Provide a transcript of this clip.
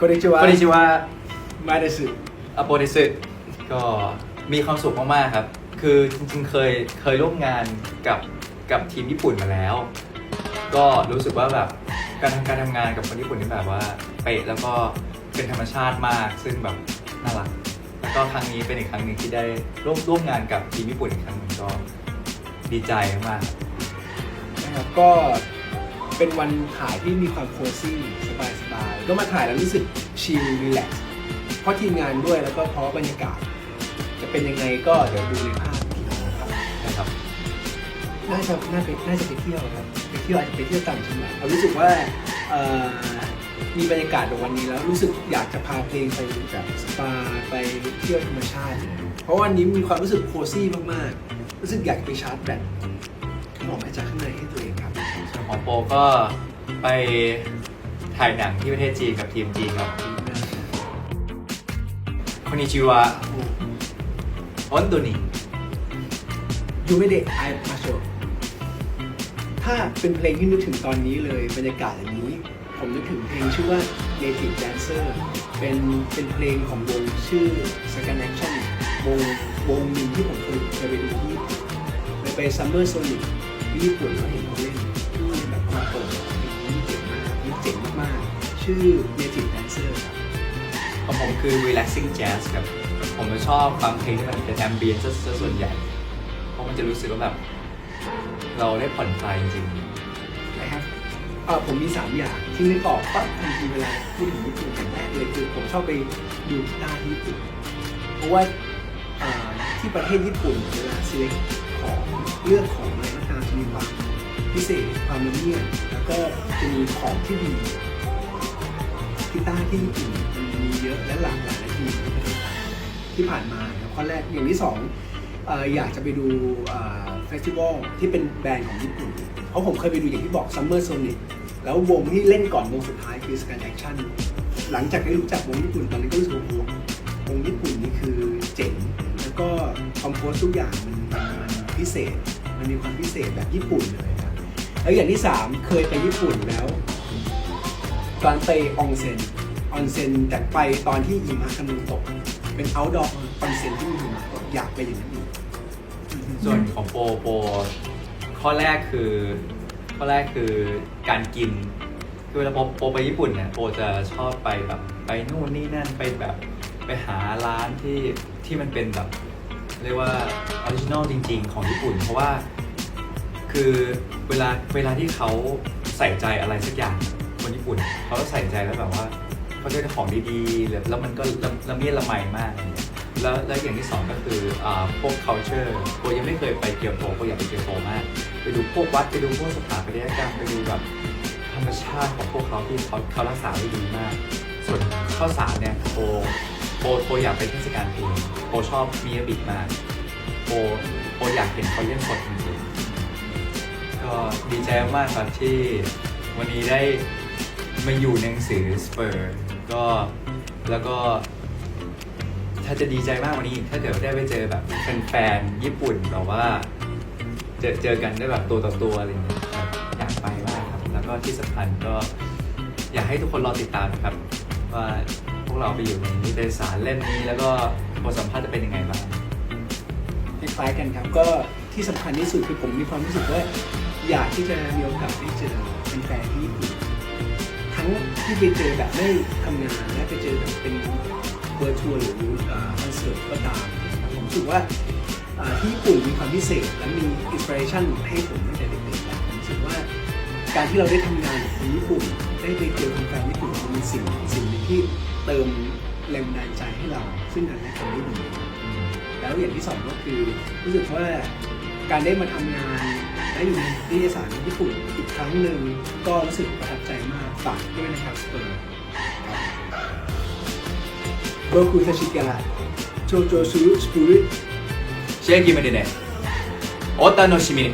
こんにちは こんにちは มาเดสึ อโปเดสึก็มีความสุขมากๆครับ คือจริงๆเคยเคยร่วมงานกับกับทีมญี่ปุ่นมาแล้ว ก็รู้สึกว่าแบบการทำการทำงานกับคนญี่ปุ่นนี่แบบว่าเป๊ะแล้วก็เป็นธรรมชาติมาก ซึ่งแบบน่ารัก แล้วก็ครั้งนี้เป็นอีกครั้งหนึ่งที่ได้ร่วมร่วมงานกับทีมญี่ปุ่นอีกครั้งหนึ่งก็ดีใจมาก นะครับก็ เป็นวันถ่ายที่มีความโคซี่สบายสบายๆก็มาถ่ายแล้วรู้สึกชิลรีแลกซ์เพราะทีมงานด้วยแล้วก็เพราะบรรยากาศ จะเป็นยังไงก็เดี๋ยวดูในภาพอีกทีนะครับๆนะครับน่าจะน่าไปน่าจะไปเที่ยวครับไปเที่ยวอาจจะไปเที่ยวต่างจังหวัดเรารู้สึกว่าเอ่อมีบรรยากาศแบบวันนี้แล้วรู้สึกอยากจะพาเพลงไปแบบสปาไปเที่ยวธรรมชาติ เพราะวันนี้มีความรู้สึกโคซี่มากๆ รู้สึกอยากไปชาร์จแบตออกมาจากข้างในให้ตัวเองครับ ส่วนของโปก็ไปถ่ายหนังที่ประเทศจีนกับทีมจีนครับคอนนิจิวะออนโดนิยูไม่เด็กไอมาโชถ้าเป็นเพลงที่นึกถึงตอนนี้เลยบรรยากาศอย่างนี้ ผมนึกถึงเพลงชื่อว่า Native Dancer เป็นเป็นเพลงของวงชื่อ Second Action วงวงหนึ่งที่ผมเคยไปดูที่ญี่ปุ่นไปไป Summer Sonic ที่ญี่ปุ่นแล้วเห็นเขาเล่น มาเปิดเพลงนี้เจ๋งมากนี่เจ๋งมากๆ ชื่อ Native Dancer ครับของผมคือ relaxing jazz ครับ ผมจะชอบฟังเพลงที่มันเป็น ambient ซะซะส่วนใหญ่ เพราะมันจะรู้สึกว่าแบบ เราได้ผ่อนคลายจริงนะครับเออผมมี 3 อย่างที่นึกออกปั๊บทันทีเวลาพูดถึงญี่ปุ่นอย่างแรกเลยคือผมชอบไปดูกีตาร์ที่ญี่ปุ่น เพราะว่าเอ่อที่ประเทศญี่ปุ่นเวลา select ของเลือกของอะไรก็ตามจะมีความ พิเศษความละเมียดแล้วก็จะมีของที่ดีกีตาร์ที่ญี่ปุ่นมันมีเยอะและหลากหลายที่ในประเทศไทยที่ผ่านมาครับข้อแรกอย่างที่สองออยากจะไปดูเฟสติวัลที่เป็นแบรนด์ของญี่ปุ่น เพราะผมเคยไปดูอย่างที่บอก Summer Sonic แล้ววงที่เล่นก่อนวงสุดท้ายคือ Sky Action หลังจากได้รู้จักวงญี่ปุ่นตอนนี้ก็รู้สึกว่าวงญี่ปุ่นนี่คือเจ๋งแล้วก็คอมโพสทุกอย่างมันมันพิเศษ มันมีความพิเศษแบบญี่ปุ่นเลย แล้วอย่างที่ 3 เคยไปญี่ปุ่นแล้ว ตอนไปอองเซ็นออนเซ็นแต่ไปตอนที่หิมะกำลังตก เป็น outdoor ออนเซ็นที่มีหิมะตกอยากไปอย่างนั้นอีกส่วนของโปโปข้อแรกคือ ข้อแรกคือการกิน คือเวลาโปโปไปญี่ปุ่นเนี่ยโปจะชอบไปแบบไปนู่นนี่นั่นไปแบบไปหาร้านที่ที่มันเป็นแบบ เรียกว่าออริจินอลจริง ๆ ของญี่ปุ่น เพราะว่า คือเวลาเวลาที่เขาใส่ใจอะไรสักอย่างคนญี่ปุ่นเขาก็ใส่ใจแล้วแบบว่าเขาจะได้ของดีๆแล้วแล้วมันก็ละละเมียดละไมมากอะไรเงี้ยแล้วแล้วอย่างที่สองก็คืออ่าพวก culture โปยังไม่เคยไปเกียวโตโปอยากไปเกียวโตมาก ไปดูพวกวัดไปดูพวกสถาปัตยกรรมไปดูแบบธรรมชาติของพวกเขาที่เขาเขารักษาไว้ดีมาก ส่วนข้าวสารเนี่ยโปโปโปอยากไปเทศกาลเพลงโปชอบมิยาบิมากโปโปอยากเห็นเขาเล่นสดจริงๆ ก็ดีใจมากครับที่วันนี้ได้มาอยู่ในหนังสือสเปอร์ก็แล้วก็ ถ้าจะดีใจมากวันนี้ ถ้าเกิดได้ไปเจอแบบแฟนๆญี่ปุ่นแบบว่า เจอเจอกันได้แบบตัวต่อตัวอะไรอย่างเงี้ยแบบอยากไปมากครับ แล้วก็ที่สำคัญก็ อยากให้ทุกคนรอติดตามนะครับ ว่าพวกเราไปอยู่ในนิตยสารเล่มนี้ แล้วก็บทสัมภาษณ์จะเป็นยังไงบ้าง คล้ายๆกันครับก็ ที่สำคัญที่สุดคือผมมีความรู้สึกว่า อยากที่จะมีโอกาสได้เจอเป็นแฟนที่ญี่ปุ่นทั้งที่ไปเจอแบบไม่ทำงานและไปเจอแบบเป็นเวอร์ชวลหรือคอนเสิร์ตก็ตาม ผมรู้สึกว่าที่ญี่ปุ่นมีความพิเศษ และมีอินสปิเรชันให้ผมตั้งแต่เด็กๆแล้วผมรู้สึกว่าการที่เราได้ทำงานกับคนญี่ปุ่น ได้ไปเจอแฟนญี่ปุ่นมันเป็นสิ่งสิ่งหนึ่งที่เติมแรงบันดาลใจให้เรา ซึ่งกันและกันได้ดีแล้วอย่างที่สองก็คือรู้สึกว่า การได้มาทำงานได้อยู่ในนิตยสารญี่ปุ่นอีกครั้งหนึ่งก็รู้สึกประทับใจมากฝากด้วยนะครับสเปอร์โบคุทาชิกะโชโจซูสปูริเชกิมาเดเนะโอตาโนชิมิ